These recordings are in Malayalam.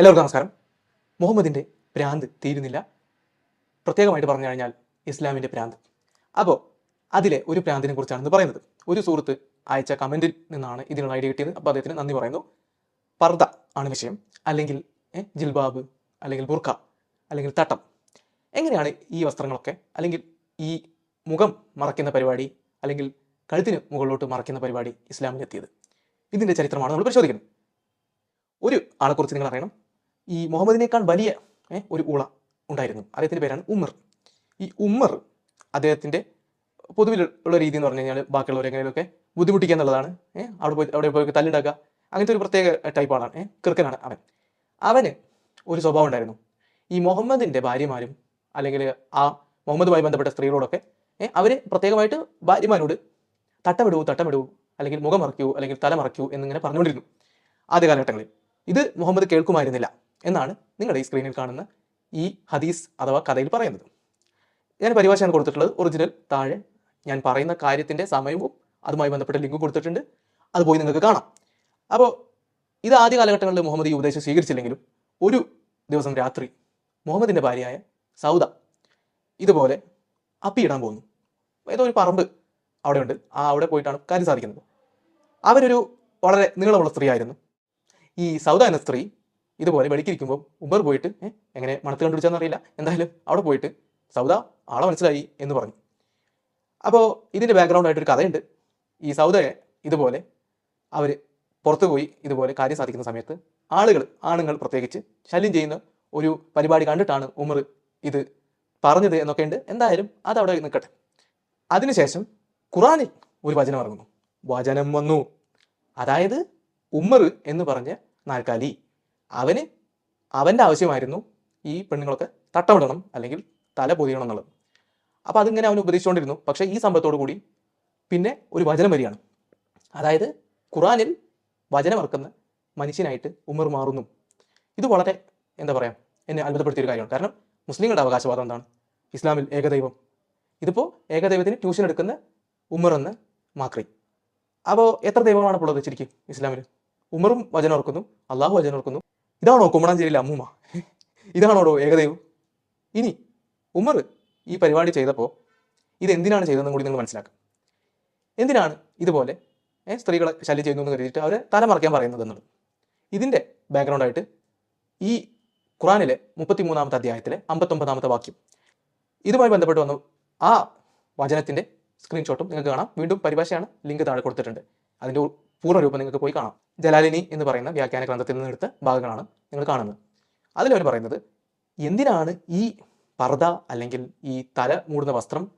എല്ലാവർക്കും നമസ്കാരം. മുഹമ്മദിന്റെ ഭ്രാന്ത് തീരുന്നില്ല. പ്രത്യേകമായിട്ട് പറഞ്ഞു കഴിഞ്ഞാൽ ഇസ്ലാമിന്റെ ഭ്രാന്ത് അപ്പോൾ അതിലെ ഒരു ഭ്രാന്തിനെ കുറിച്ചാണ് ഇന്ന് പറയുന്നത്. ഒരു സുഹൃത്ത് അയച്ച കമന്റിൽ നിന്നാണ് ഇതിനുള്ള ഐഡിയ കിട്ടിയത്. അപ്പോൾ അദ്ദേഹത്തിന് നന്ദി പറയുന്നു. പർദ ആണ് വിഷയം. അല്ലെങ്കിൽ ജിൽബാബ് അല്ലെങ്കിൽ ബുർഖ അല്ലെങ്കിൽ തട്ടം. എങ്ങനെയാണ് ഈ വസ്ത്രങ്ങളൊക്കെ? അല്ലെങ്കിൽ ഈ മുഖം മറയ്ക്കുന്ന പരിപാടി അല്ലെങ്കിൽ കഴുത്തിന് മുകളിലോട്ട് മറയ്ക്കുന്ന പരിപാടി ഇസ്ലാമിൽ എത്തിയത് ഇതിന്റെ ചരിത്രമാണ് നമ്മൾ പരിശോധിക്കുന്നത്. ഒരു ആളെക്കുറിച്ച് നിങ്ങൾ അറിയണം. ഈ മുഹമ്മദിനേക്കാൾ വലിയ ഒരു ഊള ഉണ്ടായിരുന്നു. അദ്ദേഹത്തിന്റെ പേരാണ് ഉമർ. ഈ ഉമർ അദ്ദേഹത്തിന്റെ പൊതുവിലുള്ള രീതി എന്ന് പറഞ്ഞു കഴിഞ്ഞാൽ ബാക്കിയുള്ളവരെ എങ്ങനെയൊക്കെ ബുദ്ധിമുട്ടിക്കുക എന്നുള്ളതാണ്. ഏഹ് അവിടെ പോയി അവിടെ പോയി തല്ലുണ്ടാക്കുക. അങ്ങനത്തെ ഒരു പ്രത്യേക ടൈപ്പ് ആളാണ്. ഏഹ് കൃക്കനാണ് അവൻ. അവന് ഒരു സ്വഭാവം ഉണ്ടായിരുന്നു. ഈ മുഹമ്മദിന്റെ ഭാര്യമാരും അല്ലെങ്കിൽ ആ മുഹമ്മദുമായി ബന്ധപ്പെട്ട സ്ത്രീകളോടൊക്കെ ഏഹ് അവർ പ്രത്യേകമായിട്ട് ഭാര്യമാരോട് തട്ടമിടൂ തട്ടമിടൂ അല്ലെങ്കിൽ മുഖം മറയ്ക്കൂ അല്ലെങ്കിൽ തല മറയ്ക്കൂ എന്നിങ്ങനെ പറഞ്ഞുകൊണ്ടിരുന്നു ആദ്യ കാലഘട്ടങ്ങളിൽ ഇത് മുഹമ്മദ് കേൾക്കുമായിരുന്നില്ല. എന്നാണ് നിങ്ങളുടെ ഈ സ്ക്രീനിൽ കാണുന്ന ഈ ഹദീസ് അഥവാ കഥയിൽ പറയുന്നത്. ഞാൻ പരിഭാഷയാണ് കൊടുത്തിട്ടുള്ളത് ഒറിജിനൽ താഴെ ഞാൻ പറയുന്ന കാര്യത്തിന്റെ സമയവും അതുമായി ബന്ധപ്പെട്ട ലിങ്കും കൊടുത്തിട്ടുണ്ട്. അത് പോയി നിങ്ങൾക്ക് കാണാം. അപ്പോൾ ഇത് ആദ്യ കാലഘട്ടങ്ങളിൽ മുഹമ്മദ് ഈ ഉപദേശം സ്വീകരിച്ചില്ലെങ്കിലും ഒരു ദിവസം രാത്രി മുഹമ്മദിന്റെ ഭാര്യയായ സൗദ ഇതുപോലെ അപ്പിയിടാൻ പോകുന്നു ഏതോ ഒരു പറമ്പ് അവിടെയുണ്ട്. ആ അവിടെ പോയിട്ടാണ് കാര്യം സാധിക്കുന്നത്. അവരൊരു വളരെ നീളമുള്ള സ്ത്രീ ആയിരുന്നു ഈ സൗദ എന്ന സ്ത്രീ ഇതുപോലെ വെളിക്കിരിക്കുമ്പോൾ ഉബർ പോയിട്ട് എങ്ങനെ മണത്ത് കണ്ടുപിടിച്ചാന്ന് അറിയില്ല. എന്തായാലും അവിടെ പോയിട്ട് സൗദ ആളെ മനസ്സിലായി എന്ന് പറഞ്ഞു. അപ്പോൾ ഇതിന്റെ ബാക്ക്ഗ്രൗണ്ട് ആയിട്ടൊരു കഥയുണ്ട്. ഈ സൗദയെ ഇതുപോലെ അവർ പുറത്തു പോയി ഇതുപോലെ കാര്യം സാധിക്കുന്ന സമയത്ത് ആളുകൾ ആണുങ്ങൾ പ്രത്യേകിച്ച് ശല്യം ചെയ്യുന്ന ഒരു പരിപാടി കണ്ടിട്ടാണ് ഉമർ ഇത് പറഞ്ഞത് എന്നൊക്കെ ഉണ്ട്. എന്തായാലും അത് അവിടെ നിൽക്കട്ടെ അതിനുശേഷം ഖുറാനിൽ ഒരു വചനം ഇറങ്ങുന്നു. വചനം വന്നു. അതായത് ഉമ്മർ എന്ന് പറഞ്ഞ നാൽക്കാലി. അവന് അവന്റെ ആവശ്യമായിരുന്നു ഈ പെണ്ണുങ്ങളൊക്കെ തട്ടമിടണം അല്ലെങ്കിൽ തല പൊതിയണം എന്നുള്ളത്. അപ്പോൾ അതിങ്ങനെ അവൻ ഉപദേശിച്ചുകൊണ്ടിരുന്നു. പക്ഷേ ഈ സംഭവത്തോടു കൂടി പിന്നെ ഒരു വചനം വരികയാണ്. അതായത് ഖുറാനിൽ വചനം ഇറക്കുന്ന മനുഷ്യനായിട്ട് ഉമർ മാറുന്നു. ഇത് വളരെ എന്താ പറയുക എന്നെ അത്ഭുതപ്പെടുത്തിയ ഒരു കാര്യമാണ്. കാരണം മുസ്ലിങ്ങളുടെ അവകാശവാദം എന്താണ്? ഇസ്ലാമിൽ ഏകദൈവം. ഇതിപ്പോൾ ഏകദൈവത്തിന് ട്യൂഷൻ എടുക്കുന്ന ഉമർ എന്ന് മാക്രി. അപ്പോൾ എത്ര ദൈവമാണ് ഉള്ളത് ശരിക്കും ഇസ്ലാമിൽ ഉമറും വചനം ഓർക്കുന്നു അള്ളാഹു വചനം ഓർക്കുന്നു ഇതാണോ കുമ്മണാഞ്ചേരിയിലെ അമ്മൂമ്മ? ഇതാണോടോ ഏകദൈവം? ഇനി ഉമർ ഈ പരിപാടി ചെയ്തപ്പോൾ ഇത് എന്തിനാണ് ചെയ്തതെന്നും കൂടി നിങ്ങൾ മനസ്സിലാക്കുക എന്തിനാണ് ഇതുപോലെ സ്ത്രീകളെ ശല്യം ചെയ്യുന്നു എന്ന് കരുതിയിട്ട് അവരെ തലമറയ്ക്കാൻ പറയുന്നത് എന്നുള്ളത്? ഇതിന്റെ ബാക്ക്ഗ്രൗണ്ടായിട്ട് ഈ ഖുറാനിലെ മുപ്പത്തി മൂന്നാമത്തെ അധ്യായത്തിലെ അമ്പത്തൊമ്പതാമത്തെ വാക്യം. ഇതുമായി ബന്ധപ്പെട്ട് വന്ന ആ വചനത്തിന്റെ സ്ക്രീൻഷോട്ടും നിങ്ങൾക്ക് കാണാം. വീണ്ടും പരിഭാഷയാണ് ലിങ്ക് താഴെ കൊടുത്തിട്ടുണ്ട്. അതിന്റെ പൂർണരൂപം നിങ്ങൾക്ക് പോയി കാണാം. ജലാലിനി എന്ന് പറയുന്ന വ്യാഖ്യാന ഗ്രന്ഥത്തിൽ നിന്ന് എടുത്ത ഭാഗങ്ങളാണ് നിങ്ങൾ കാണുന്നത്. അതിലവർ പറയുന്നത് എന്തിനാണ് ഈ പർദ അല്ലെങ്കിൽ ഈ തല മൂടുന്ന വസ്ത്രം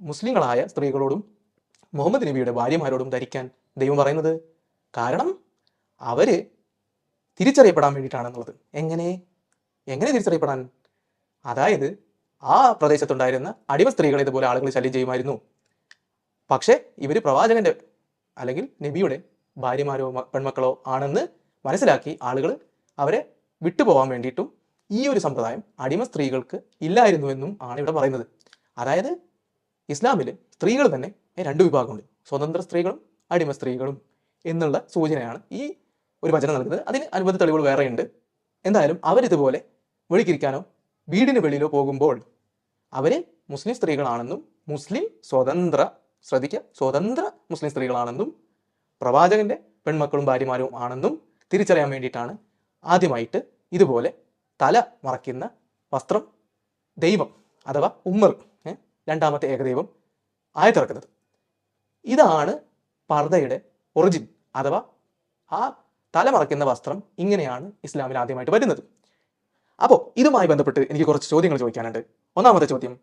മുസ്ലിങ്ങളായ സ്ത്രീകളോടും മുഹമ്മദ് നബിയുടെ ഭാര്യമാരോടും ധരിക്കാൻ ദൈവം പറയുന്നത്? കാരണം അവർ തിരിച്ചറിയപ്പെടാൻ വേണ്ടിയിട്ടാണെന്നുള്ളത്. എങ്ങനെ? എങ്ങനെ തിരിച്ചറിയപ്പെടാൻ? അതായത് ആ പ്രദേശത്തുണ്ടായിരുന്ന അടിമ സ്ത്രീകളെ ഇതുപോലെ ആളുകൾ ശല്യം ചെയ്യുമായിരുന്നു. പക്ഷേ ഇവർ പ്രവാചകന്റെ അല്ലെങ്കിൽ നബിയുടെ ഭാര്യമാരോ പെൺമക്കളോ ആണെന്ന് മനസ്സിലാക്കി ആളുകൾ അവരെ വിട്ടുപോകാൻ വേണ്ടിയിട്ടും ഈ ഒരു സമ്പ്രദായം അടിമ സ്ത്രീകൾക്ക് ഇല്ലായിരുന്നുവെന്നും ആണ് ഇവിടെ പറയുന്നത്. അതായത് ഇസ്ലാമിൽ സ്ത്രീകൾ തന്നെ രണ്ട് വിഭാഗമുണ്ട്. സ്വതന്ത്ര സ്ത്രീകളും അടിമ സ്ത്രീകളും എന്നുള്ള സൂചനയാണ് ഈ ഒരു വചനം നൽകുന്നത്. അതിന് അനുബന്ധ തെളിവുകൾ വേറെയുണ്ട്. എന്തായാലും അവരിതുപോലെ വെളിക്കിരിക്കാനോ വീടിന് വെളിയിലോ പോകുമ്പോൾ അവർ മുസ്ലിം സ്ത്രീകളാണെന്നും മുസ്ലിം സ്വതന്ത്ര ശ്രദ്ധിക്കുക. സ്വതന്ത്ര മുസ്ലിം സ്ത്രീകളാണെന്നും പ്രവാചകന്റെ പെൺമക്കളും ഭാര്യമാരും ആണെന്നും തിരിച്ചറിയാൻ വേണ്ടിയിട്ടാണ് ആദ്യമായിട്ട് ഇതുപോലെ തല മറയ്ക്കുന്ന വസ്ത്രം ദൈവം അഥവാ ഉമ്മർ രണ്ടാമത്തെ ഏകദൈവം ആയത്തിറക്കുന്നത് ഇതാണ് പർദയുടെ ഒറിജിൻ അഥവാ ആ തല മറയ്ക്കുന്ന വസ്ത്രം ഇങ്ങനെയാണ് ഇസ്ലാമിൽ ആദ്യമായിട്ട് വരുന്നത്. അപ്പോൾ ഇതുമായി ബന്ധപ്പെട്ട് എനിക്ക് കുറച്ച് ചോദ്യങ്ങൾ ചോദിക്കാനുണ്ട്. ഒന്നാമത്തെ ചോദ്യം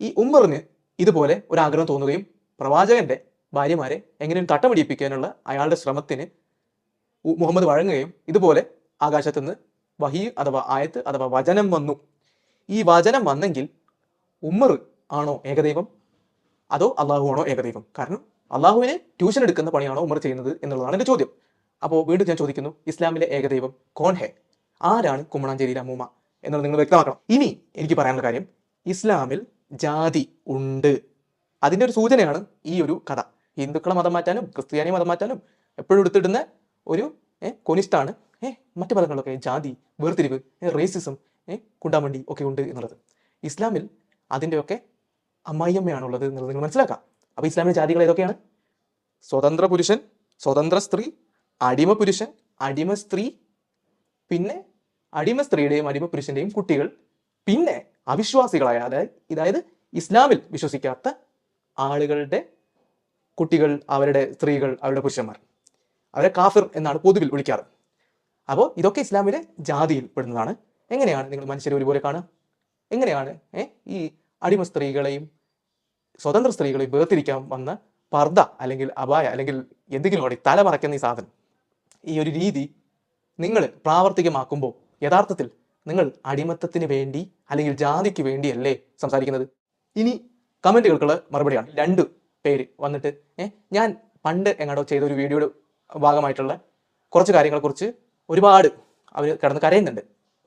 ഈ ഉമ്മറിന് ഇതുപോലെ ഒരു ആഗ്രഹം തോന്നുകയും പ്രവാചകന്റെ ഭാര്യമാരെ എങ്ങനെയും തട്ടമിടിപ്പിക്കാനുള്ള അയാളുടെ ശ്രമത്തിന് മുഹമ്മദ് വഴങ്ങുകയും ഇതുപോലെ ആകാശത്തുനിന്ന് വഹി അഥവാ ആയത്ത് അഥവാ വചനം വന്നു. ഈ വചനം വന്നെങ്കിൽ ഉമ്മർ ആണോ ഏകദൈവം? അതോ അള്ളാഹു ആണോ ഏകദൈവം? കാരണം അള്ളാഹുവിനെ ട്യൂഷൻ എടുക്കുന്ന പണിയാണോ ഉമർ ചെയ്യുന്നത് എന്നുള്ളതാണ് എന്റെ ചോദ്യം. അപ്പോൾ വീണ്ടും ഞാൻ ചോദിക്കുന്നു ഇസ്ലാമിലെ ഏകദൈവം കോൺ ഹെ? ആരാണ് കുമ്മണാഞ്ചേരിയിലെ അമ്മൂമ്മ? എന്നുള്ളത് നിങ്ങൾ വ്യക്തമാക്കണം. ഇനി എനിക്ക് പറയാനുള്ള കാര്യം ഇസ്ലാമിൽ ജാതി ഉണ്ട്. അതിന്റെ ഒരു സൂചനയാണ് ഈ ഒരു കഥ. ഹിന്ദുക്കളെ മതം മാറ്റാനും ക്രിസ്ത്യാനി മതം മാറ്റാനും എപ്പോഴും എടുത്തിടുന്ന ഒരു കൊനിഷ്ടാണ് ഏഹ് മറ്റു പദങ്ങളൊക്കെ ജാതി വേർതിരിവ് റേസിസം ഏഹ് കുണ്ടാമണ്ടി ഒക്കെ ഉണ്ട് എന്നുള്ളത്. ഇസ്ലാമിൽ അതിന്റെയൊക്കെ അമ്മായിയമ്മയാണുള്ളത് എന്നുള്ളത് നിങ്ങൾ മനസ്സിലാക്കാം. അപ്പോൾ ഇസ്ലാമിലെ ജാതികൾ ഏതൊക്കെയാണ്? സ്വതന്ത്ര പുരുഷൻ സ്വതന്ത്ര സ്ത്രീ അടിമ പുരുഷൻ അടിമ സ്ത്രീ പിന്നെ അടിമ സ്ത്രീയുടെയും അടിമ പുരുഷന്റെയും കുട്ടികൾ പിന്നെ അവിശ്വാസികളായ അതായത് ഇസ്ലാമിൽ വിശ്വസിക്കാത്ത ആളുകളുടെ കുട്ടികൾ അവരുടെ സ്ത്രീകൾ അവരുടെ പുരുഷന്മാർ. അവരെ കാഫിർ എന്നാണ് പൊതുവിൽ വിളിക്കാറ്. അപ്പോൾ ഇതൊക്കെ ഇസ്ലാമിലെ ജാതിയിൽ പെടുന്നതാണ്. എങ്ങനെയാണ് നിങ്ങൾ മനുഷ്യരെ ഒരുപോലെ കാണുക? എങ്ങനെയാണ് ഈ അടിമ സ്ത്രീകളെയും സ്വതന്ത്ര സ്ത്രീകളെയും വേർതിരിക്കാൻ വന്ന പർദ്ദ അല്ലെങ്കിൽ അപായ അല്ലെങ്കിൽ എന്തെങ്കിലും കൂടി തല മറയ്ക്കുന്ന ഈ സാധനം? ഈ ഒരു രീതി നിങ്ങൾ പ്രാവർത്തികമാക്കുമ്പോൾ യഥാർത്ഥത്തിൽ നിങ്ങൾ അടിമത്തത്തിന് വേണ്ടി അല്ലെങ്കിൽ ജാതിക്ക് വേണ്ടിയല്ലേ സംസാരിക്കുന്നത്? ഇനി കമന്റുകൾക്കുള്ള മറുപടിയാണ്. രണ്ട് പേര് വന്നിട്ട് ഞാൻ പണ്ട് എങ്ങാടോ ചെയ്ത ഒരു വീഡിയോയുടെ ഭാഗമായിട്ടുള്ള കുറച്ച് കാര്യങ്ങളെക്കുറിച്ച് ഒരുപാട് അവർ കിടന്ന് കരയുന്നുണ്ട്.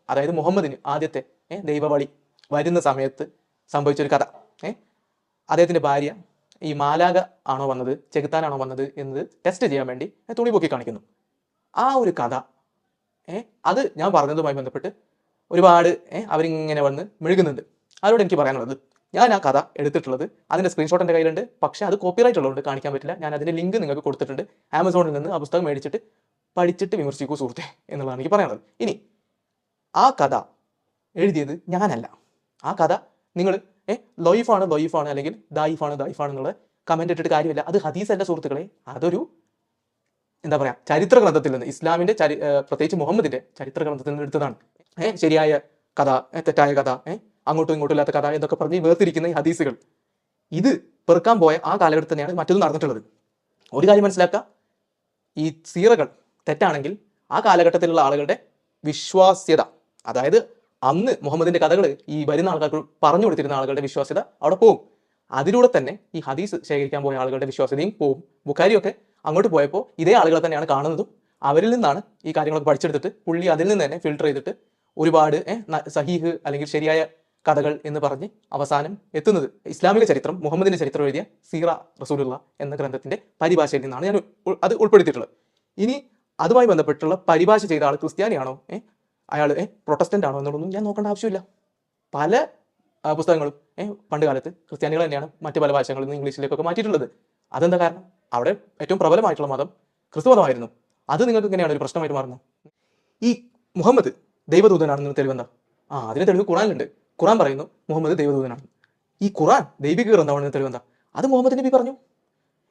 അതായത് മുഹമ്മദിന് ആദ്യത്തെ ദൈവവളി വരുന്ന സമയത്ത് സംഭവിച്ചൊരു കഥ. ഏഹ് അദ്ദേഹത്തിന്റെ ഭാര്യ ഈ മാലാക ആണോ വന്നത് ചെകുത്താനാണോ വന്നത് എന്നത് ടെസ്റ്റ് ചെയ്യാൻ വേണ്ടി തുണി പൊക്കി കാണിക്കുന്നു. ആ ഒരു കഥ ഏഹ് അത് ഞാൻ പറഞ്ഞതുമായി ബന്ധപ്പെട്ട് ഒരുപാട് ഏഹ് അവരിങ്ങനെ വന്ന് മെഴുകുന്നുണ്ട്. അവരോട് എനിക്ക് പറയാനുള്ളത്? ഞാൻ ആ കഥ എടുത്തിട്ടുള്ളത് അതിന്റെ സ്ക്രീൻഷോട്ട് എന്റെ കയ്യിലുണ്ട്. പക്ഷേ അത് കോപ്പിറൈറ്റ് ഉള്ളതുകൊണ്ട് കാണിക്കാൻ പറ്റില്ല. ഞാൻ അതിന്റെ ലിങ്ക് നിങ്ങൾക്ക് കൊടുത്തിട്ടുണ്ട്. ആമസോണിൽ നിന്ന് ആ പുസ്തകം മേടിച്ചിട്ട് പഠിച്ചിട്ട് വിമർശിക്കൂ സുഹൃത്തെ എന്നുള്ളതാണ് എനിക്ക് പറയാനുള്ളത്. ഇനി ആ കഥ എഴുതിയത് ഞാനല്ല. ആ കഥ നിങ്ങൾ ഏ ലൊയ്ഫാണ് ലൊയ്ഫാണ് അല്ലെങ്കിൽ ദായിഫാണ് ദായിഫാണ് എന്നുള്ള കമന്റ് ഇട്ടിട്ട് കാര്യമില്ല. അത് ഹദീസ് അല്ല സുഹൃത്തുക്കളെ. അതൊരു എന്താ പറയാ ചരിത്ര ഗ്രന്ഥത്തിൽ നിന്ന് ഇസ്ലാമിന്റെ ചരി പ്രത്യേകിച്ച് മുഹമ്മദിന്റെ ചരിത്ര ഗ്രന്ഥത്തിൽ നിന്ന് എടുത്തതാണ്. ഏഹ് ശരിയായ കഥ തെറ്റായ കഥ ഏ അങ്ങോട്ടും ഇങ്ങോട്ടും ഇല്ലാത്ത കഥ എന്നൊക്കെ പറഞ്ഞ് വേർതിരിക്കുന്ന ഈ ഹദീസുകൾ. ഇത് പെറുക്കാൻ പോയ ആ കാലഘട്ടത്തിൽ തന്നെയാണ് മറ്റൊന്നും നടന്നിട്ടുള്ളത്. ഒരു കാര്യം മനസ്സിലാക്കുക. ഈ സീറകൾ തെറ്റാണെങ്കിൽ ആ കാലഘട്ടത്തിലുള്ള ആളുകളുടെ വിശ്വാസ്യത അതായത് അന്ന് മുഹമ്മദിന്റെ കഥകൾ ഈ വരുന്ന ആൾക്കാർക്ക് പറഞ്ഞു കൊടുത്തിരുന്ന ആളുകളുടെ വിശ്വാസ്യത അവിടെ പോകും അതിലൂടെ തന്നെ ഈ ഹദീസ് ശേഖരിക്കാൻ പോയ ആളുകളുടെ വിശ്വാസ്യതയും പോകും ബുഖാരിയൊക്കെ അങ്ങോട്ട് പോയപ്പോൾ ഇതേ ആളുകളെ തന്നെയാണ് കാണുന്നതും അവരിൽ നിന്നാണ് ഈ കാര്യങ്ങളൊക്കെ പഠിച്ചെടുത്തിട്ട് പുള്ളി അതിൽ നിന്ന് തന്നെ ഫിൽട്ടർ ചെയ്തിട്ട് ഒരുപാട് സഹീഹ് അല്ലെങ്കിൽ ശരിയായ കഥകൾ എന്ന് പറഞ്ഞ് അവസാനം എത്തുന്നത്. ഇസ്ലാമിക ചരിത്രം മുഹമ്മദിന്റെ ചരിത്രം എഴുതിയ സീറ റസൂലുള്ള എന്ന ഗ്രന്ഥത്തിന്റെ പരിഭാഷയിൽ നിന്നാണ് ഞാൻ അത് ഉൾപ്പെടുത്തിയിട്ടുള്ളത്. ഇനി അതുമായി ബന്ധപ്പെട്ടുള്ള പരിഭാഷ ചെയ്ത ആൾ ക്രിസ്ത്യാനിയാണോ? ഏ? അയാൾ ഏ പ്രൊട്ടസ്റ്റന്റ് ആണോ എന്നുള്ളതൊന്നും ഞാൻ നോക്കേണ്ട ആവശ്യമില്ല. പല പുസ്തകങ്ങളും ഏ പണ്ട് കാലത്ത് ക്രിസ്ത്യാനികൾ തന്നെയാണ് മറ്റു പല ഭാഷകളിൽ നിന്ന് ഇംഗ്ലീഷിലേക്കൊക്കെ മാറ്റിയിട്ടുള്ളത്. അതെന്താ കാരണം? അവിടെ ഏറ്റവും പ്രബലമായിട്ടുള്ള മതം ക്രിസ്തു മതമായിരുന്നു അത് നിങ്ങൾക്ക് എങ്ങനെയാണ് ഒരു പ്രശ്നമായിട്ട് മാറുന്നത്? ഈ മുഹമ്മദ് ദൈവദൂതനാണെന്ന് തെളിവെന്താ? ആ അതിന് തെളിവ് ഖുറാനിലുണ്ട്. ഖുറാൻ പറയുന്നു മുഹമ്മദ് ദൈവദൂതനാണ് ഈ ഖുറാൻ ദൈവിക ഗ്രന്ഥമാണെന്ന് തെളിവെന്താ അത് മുഹമ്മദ് നബി പറഞ്ഞു.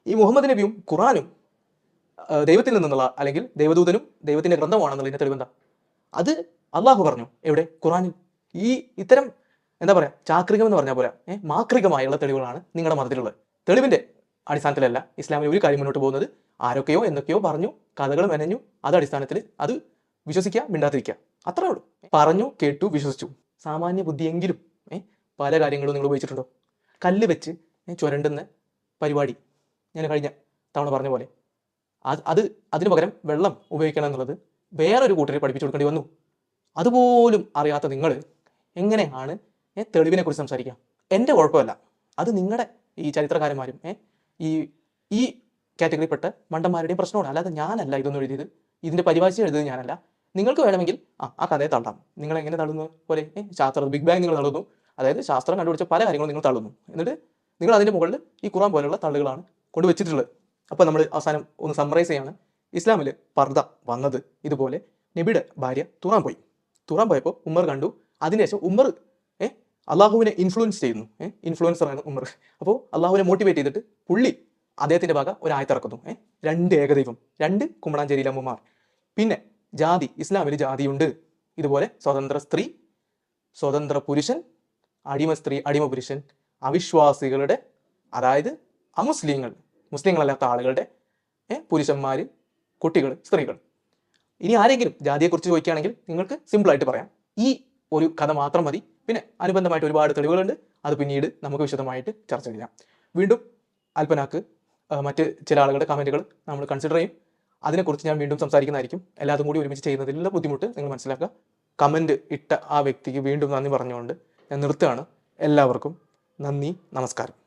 ഈ മുഹമ്മദ് നബിയും ഖുറാനും ദൈവത്തിൽ നിന്നുള്ള അല്ലെങ്കിൽ ദൈവദൂതനും ദൈവത്തിന്റെ ഗ്രന്ഥമാണെന്നുള്ളതിന്റെ തെളിവെന്താ അത് അള്ളാഹു പറഞ്ഞു. എവിടെ? ഖുറാനിൽ ഈ ഇത്തരം എന്താ പറയാ ചാക്രികം എന്ന് പറഞ്ഞാൽ പോലെ ഏഹ് മാക്രികമായുള്ള തെളിവുകളാണ് നിങ്ങളുടെ മതത്തിലുള്ളത്. തെളിവിന്റെ അടിസ്ഥാനത്തിലല്ല ഇസ്ലാമിൽ ഒരു കാര്യം മുന്നോട്ട് പോകുന്നത്. ആരൊക്കെയോ എന്തൊക്കെയോ പറഞ്ഞു കഥകൾ മെനഞ്ഞു അത് അടിസ്ഥാനത്തിൽ അത് വിശ്വസിക്കുക മിണ്ടാതിരിക്കുക. അത്രേ ഉള്ളൂ. പറഞ്ഞു കേട്ടു വിശ്വസിച്ചു. സാമാന്യ ബുദ്ധിയെങ്കിലും പല കാര്യങ്ങളും നിങ്ങൾ ഉപയോഗിച്ചിട്ടുണ്ടോ? കല്ല് വെച്ച് ചുരണ്ടുന്ന പരിപാടി ഞാൻ കഴിഞ്ഞ തവണ പറഞ്ഞ പോലെ. അത് അത് അതിനു പകരം വെള്ളം ഉപയോഗിക്കണം എന്നുള്ളത് വേറൊരു കൂട്ടരെ പഠിപ്പിച്ചു കൊടുക്കേണ്ടി വന്നു. അതുപോലും അറിയാത്ത നിങ്ങൾ എങ്ങനെയാണ് തെളിവിനെ കുറിച്ച് സംസാരിക്കുക? എന്റെ കുഴപ്പമല്ല. അത് നിങ്ങളുടെ ഈ ചരിത്രകാരന്മാരും ഈ ഈ കാറ്റഗറിപ്പെട്ട മണ്ടന്മാരുടെയും പ്രശ്നമാണ്. അല്ലാതെ ഞാനല്ല ഇതൊന്നും എഴുതിയത്. ഇതിന്റെ പരിഭാഷ എഴുതിയത് ഞാനല്ല. നിങ്ങൾക്ക് വേണമെങ്കിൽ ആ ആ കഥയെ തള്ളാം. നിങ്ങൾ എങ്ങനെ തള്ളുന്നു? പോലെ ശാസ്ത്രം ബിഗ് ബാങ് നിങ്ങൾ തള്ളുന്നു. അതായത് ശാസ്ത്രം കണ്ടുപിടിച്ച പല കാര്യങ്ങളും നിങ്ങൾ തള്ളുന്നു. എന്നിട്ട് നിങ്ങൾ അതിന്റെ മുകളിൽ ഈ ഖുറാൻ പോലുള്ള തള്ളുകളാണ് കൊണ്ടുവച്ചിട്ടുള്ളത്. അപ്പോൾ നമ്മൾ അവസാനം ഒന്ന് സമ്മറൈസ് ചെയ്യാണ്. ഇസ്ലാമിൽ പർദ വന്നത് ഇതുപോലെ നബിയുടെ ഭാര്യ തുറാൻ പോയി. തുറാൻ പോയപ്പോൾ ഉമ്മർ കണ്ടു. അതിനുശേഷം ഉമ്മർ ഏ അള്ളാഹുവിനെ ഇൻഫ്ലുവൻസ് ചെയ്യുന്നു. ഏ ഇൻഫ്ലുവൻസർ ആണ് ഉമ്മർ. അപ്പോൾ അള്ളാഹുവിനെ മോട്ടിവേറ്റ് ചെയ്തിട്ട് പുള്ളി അദ്ദേഹത്തിന്റെ ഭാഗം ഒരു ആയത്തിറക്കുന്നു. ഏ രണ്ട് ഏകദൈവം രണ്ട് കുമ്പളാഞ്ചേരിയിലെ അമ്മമാർ പിന്നെ ജാതി ഇസ്ലാമിൽ ജാതിയുണ്ട്. ഇതുപോലെ സ്വതന്ത്ര സ്ത്രീ സ്വതന്ത്ര പുരുഷൻ അടിമ സ്ത്രീ അടിമ പുരുഷൻ അവിശ്വാസികളുടെ അതായത് അമുസ്ലിങ്ങൾ മുസ്ലിങ്ങളല്ലാത്ത ആളുകളുടെ പുരുഷന്മാർ കുട്ടികൾ സ്ത്രീകൾ. ഇനി ആരെങ്കിലും ജാതിയെക്കുറിച്ച് ചോദിക്കുകയാണെങ്കിൽ നിങ്ങൾക്ക് സിമ്പിളായിട്ട് പറയാം. ഈ ഒരു കഥ മാത്രം മതി. പിന്നെ അനുബന്ധമായിട്ട് ഒരുപാട് തെളിവുകളുണ്ട്. അത് പിന്നീട് നമുക്ക് വിശദമായിട്ട് ചർച്ച ചെയ്യാം. വീണ്ടും അല്പനാക്ക് മറ്റ് ചില ആളുകളുടെ കമന്റുകൾ നമ്മൾ കൺസിഡർ ചെയ്യും. അതിനെക്കുറിച്ച് ഞാൻ വീണ്ടും സംസാരിക്കുന്നതായിരിക്കും. എല്ലാതും കൂടി ഒരുമിച്ച് ചെയ്യുന്നതിലുള്ള ബുദ്ധിമുട്ട് നിങ്ങൾ മനസ്സിലാക്കുക. കമന്റ് ഇട്ട ആ വ്യക്തിക്ക് വീണ്ടും നന്ദി പറഞ്ഞുകൊണ്ട് ഞാൻ നിർത്തുകയാണ്. എല്ലാവർക്കും നന്ദി നമസ്കാരം.